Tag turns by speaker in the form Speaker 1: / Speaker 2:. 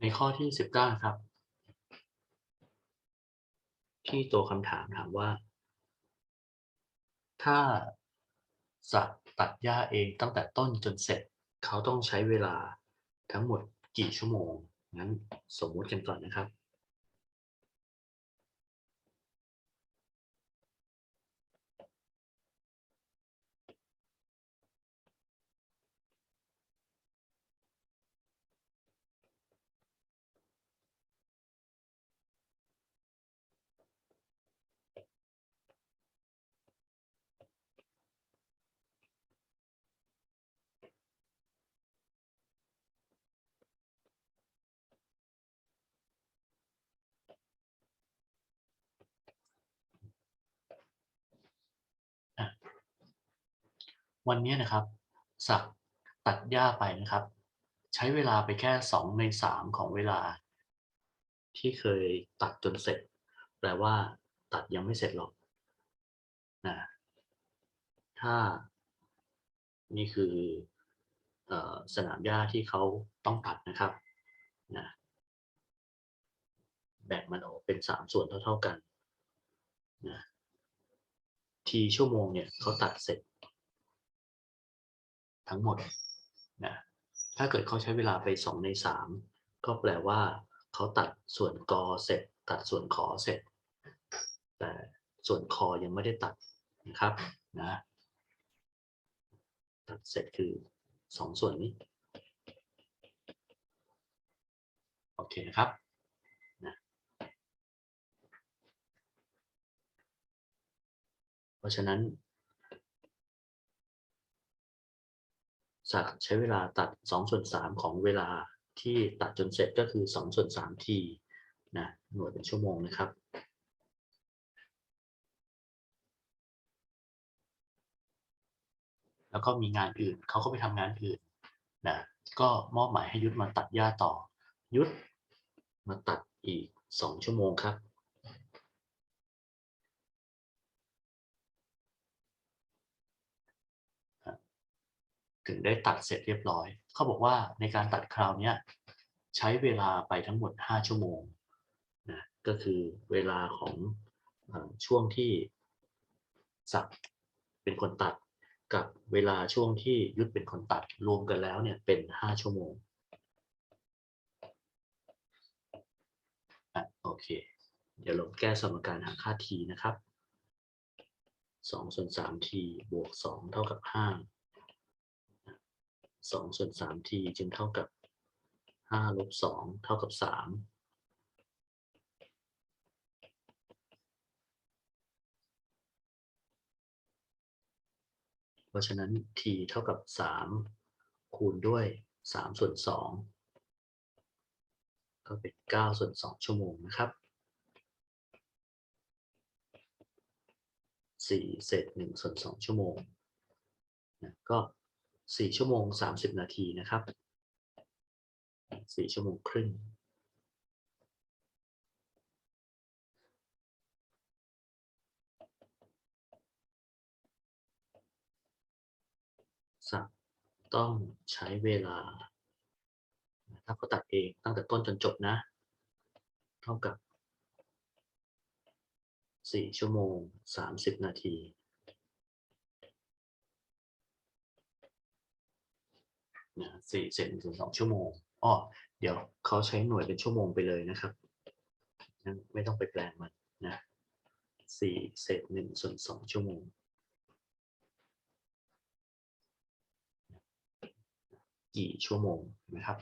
Speaker 1: ในข้อที่สิบเก้าครับ ที่ตัวคำถามถามว่า ถ้าสัตว์ตัดหญ้าเองตั้งแต่ต้นจนเสร็จ เขาต้องใช้เวลาทั้งหมดกี่ชั่วโมง งั้นสมมุติกันก่อนนะครับ วันนี้นะครับ สักตัดหญ้าไปนะครับ ใช้เวลาไปแค่สองในสามของเวลา ที่เคยตัดจนเสร็จ แปลว่า ตัดยังไม่เสร็จหรอกนะถ้านี่คืออสนามหญ้าที่เขาต้องตัดนะครับนะแบ่งมันออกเป็นสามส่วนเท่า ๆกันนะทีชั่วโมงเนี่ยเขาตัดเสร็จ ทั้งหมดนะถ้าเกิดเขาใช้เวลาไปสองในสามก็แปลว่าเขาตัดส่วนกอเสร็จ ตัดส่วนขอเสร็จ แต่ส่วนคอยังไม่ได้ตัดนะครับนะตัดเสร็จคือสองส่วนนี้ โอเคนะครับนะเพราะฉะนั้น ใช้เวลาตัด2ส่วน3ของเวลาที่ตัดจนเสร็จก็คือ2ส่วน3ทีนะหน่วยเป็นชั่วโมงนะครับแล้วก็มีงานอื่นเขาก็ไปทำงานอื่นนะก็มอบหมายให้ยุทธมาตัดหญ้าต่อ ยุทธมาตัดอีก 2 ชั่วโมงครับ ถึงได้ตัดเสร็จเรียบร้อย เขาบอกว่าในการตัดคราวนี้ใช้เวลาไปทั้งหมด 5 ชั่วโมงนะก็คือเวลาของช่วงที่สักเป็นคนตัดกับเวลาช่วงที่ยุทธเป็นคนตัดรวมกันแล้วเนี่ยเป็น 5 ชั่วโมงอะโอเค เดี๋ยวลองแก้สมการหาค่า t นะครับ2ส่วน3 t บวก 2 เท่ากับ 5 สองส่วนสามทีจึงเท่ากับห้าลบสองเท่ากับสามเพราะฉะนั้น t เท่ากับสามคูณด้วยสามส่วนสองก็เป็นเก้าส่วนสองชั่วโมงนะครับสี่เศษหนึ่งส่วนสองชั่วโมงนะก็ สี่ชั่วโมงสามสิบนาทีนะครับสี่ชั่วโมงครึ่งสักต้องใช้เวลา ถ้าเขาตัดเองตั้งแต่ต้นจนจบนะ เท่ากับสี่ชั่วโมงสามสิบนาที นะสี่เศษหนึ่งส่วนสองชั่วโมงอ๋อเดี๋ยวเขาใช้หน่วยเป็นชั่วโมงไปเลยนะครับ ไม่ต้องไปแปลงมันนะสี่เศษหนึ่งส่วนสองชั่วโมงกี่ชั่วโมงนะครับ